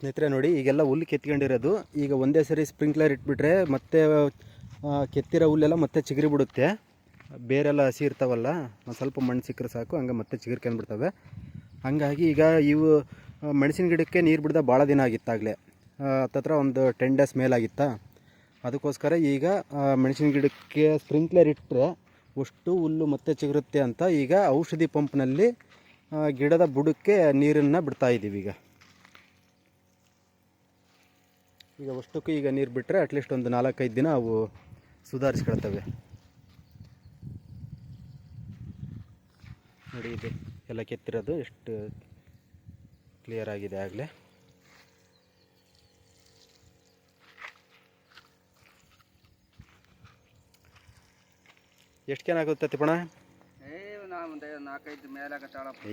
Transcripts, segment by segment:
ಸ್ನೇಹಿತರೆ ನೋಡಿ, ಈಗೆಲ್ಲ ಹುಲ್ಲು ಕೆತ್ಕೊಂಡಿರೋದು. ಈಗ ಒಂದೇ ಸರಿ ಸ್ಪ್ರಿಂಕ್ಲರ್ ಇಟ್ಬಿಟ್ರೆ ಮತ್ತೆ ಕೆತ್ತಿರೋ ಹುಲ್ಲೆಲ್ಲ ಮತ್ತೆ ಚಿಗುರಿ ಬಿಡುತ್ತೆ. ಬೇರೆಲ್ಲ ಹಸಿ ಇರ್ತಾವಲ್ಲ, ಒಂದು ಸ್ವಲ್ಪ ಮಣ್ಣು ಸಿಕ್ಕರೆ ಸಾಕು, ಹಂಗೆ ಮತ್ತೆ ಚಿಗುರ್ಕೊಂಡ್ಬಿಡ್ತವೆ. ಹಂಗಾಗಿ ಈಗ ಇವು ಮೆಣಸಿನ ಗಿಡಕ್ಕೆ ನೀರು ಬಿಡ್ದ ಭಾಳ ದಿನ ಆಗಿತ್ತಾಗಲೇ. ಹತ್ತತ್ರ ಒಂದು ಟೆನ್ ಡೇಸ್ ಮೇಲಾಗಿತ್ತಾ. ಅದಕ್ಕೋಸ್ಕರ ಈಗ ಮೆಣಸಿನ ಗಿಡಕ್ಕೆ ಸ್ಪ್ರಿಂಕ್ಲರ್ ಇಟ್ಟರೆ ಅಷ್ಟು ಹುಲ್ಲು ಮತ್ತೆ ಚಿಗುರುತ್ತೆ ಅಂತ ಈಗ ಔಷಧಿ ಪಂಪ್ನಲ್ಲಿ ಗಿಡದ ಬುಡಕ್ಕೆ ನೀರನ್ನು ಬಿಡ್ತಾ ಇದ್ದೀವಿ ಈಗ. ಈಗ ಅಷ್ಟಕ್ಕೂ ಈಗ ನೀರು ಬಿಟ್ಟರೆ ಅಟ್ಲೀಸ್ಟ್ ಒಂದು ನಾಲ್ಕೈದು ದಿನ ಅವು ಸುಧಾರಿಸ್ಕೊಳ್ತವೆ. ನೋಡಿ ಇದು ಎಲ್ಲ ಕೆತ್ತಿರೋದು ಎಷ್ಟು ಕ್ಲಿಯರ್ ಆಗಿದೆ ಆಗಲೇ. ಎಷ್ಟು ಕ್ಯಾನ್ ಆಗುತ್ತೆ ತಿಪ್ಪಣ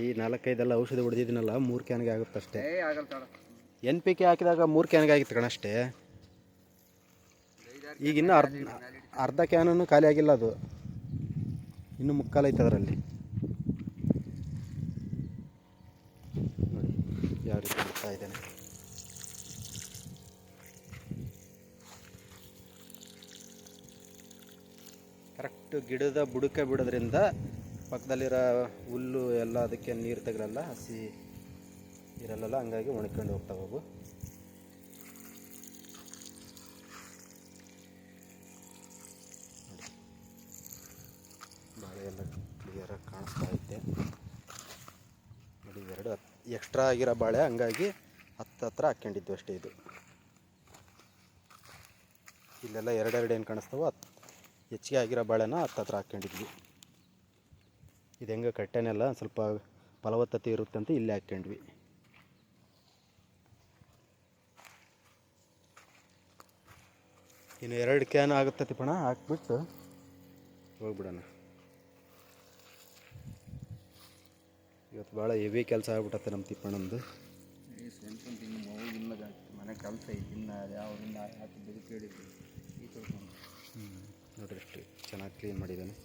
ಈ ನಾಲ್ಕೈದೆಲ್ಲ ಔಷಧಿ ಹೊಡೆದಿದ್ದೀನಲ್ಲ ಮೂರು ಕ್ಯಾನ್ಗೆ ಆಗುತ್ತೆ ಅಷ್ಟೇ ಎನ್ ಪಿ ಕೆ ಹಾಕಿದಾಗ ಮೂರು ಕ್ಯಾನ್ಗೆ ಆಗಿತ್ತು ಕಣಷ್ಟೇ ಈಗ ಇನ್ನೂ ಅರ್ಧ ಅರ್ಧ ಕ್ಯಾನೂ ಖಾಲಿ ಆಗಿಲ್ಲ ಅದು. ಇನ್ನೂ ಮುಕ್ಕಾಲು ಐತೆ ಅದರಲ್ಲಿ. ನೋಡಿ, ಯಾವ ರೀತಿ ಇದ್ದೇನೆ. ಕರೆಕ್ಟ್ ಗಿಡದ ಬುಡಕ್ಕೆ ಬಿಡೋದ್ರಿಂದ ಪಕ್ಕದಲ್ಲಿರೋ ಹುಲ್ಲು ಎಲ್ಲ ಅದಕ್ಕೆ ನೀರು ತೆಗಲಲ್ಲ ಹಸಿ ಇರಲ್ಲ ಹಂಗಾಗಿ ಒಣಕೊಂಡು ಹೋಗ್ತಾವೆ ಅವು. ಬಾಳೆ ಎಲ್ಲ ಕ್ಲಿಯರಾಗಿ ಕಾಣಿಸ್ತಾ ಐತೆ. ನೋಡಿ, ಎರಡು ಎಕ್ಸ್ಟ್ರಾ ಆಗಿರೋ ಬಾಳೆ, ಹಂಗಾಗಿ ಹತ್ತು ಹತ್ರ ಹಾಕ್ಕೊಂಡಿದ್ದು ಅಷ್ಟೇ ಇದು. ಇಲ್ಲೆಲ್ಲ ಎರಡೆರಡು ಏನು ಕಾಣಿಸ್ತಾವೋ ಹತ್ತು ಹೆಚ್ಚಿಗೆ ಆಗಿರೋ ಬಾಳೆನ ಹತ್ತತ್ರ ಹಾಕ್ಕೊಂಡಿದ್ವಿ. ಇದು ಹೆಂಗೆ ಕಟ್ಟೆನೆಲ್ಲ ಸ್ವಲ್ಪ ಫಲವತ್ತತೆ ಇರುತ್ತಂತ ಇಲ್ಲೇ ಹಾಕ್ಕೊಂಡ್ವಿ ಇನ್ನು ಎರಡು ಕ್ಯಾನ್ ಆಗುತ್ತೆ ತಿಪ್ಪಣ ಹಾಕ್ಬಿಟ್ಟು ಹೋಗ್ಬಿಡೋಣ. ಇವತ್ತು ಭಾಳ ಹೆವಿ ಕೆಲಸ ಆಗ್ಬಿಟ್ಟತ್ತೆ ನಮ್ಮ ತಿಪ್ಪಣ್ಣಂದು. ಮನೆ ಕೆಲಸ ಇನ್ನು ಯಾವ್ದನ್ನ ಹಾಕಿ ಈ ನೋಡ್ರಿ ಎಷ್ಟು ಚೆನ್ನಾಗಿ ಕ್ಲೀನ್ ಮಾಡಿದ್ದಾನೆ.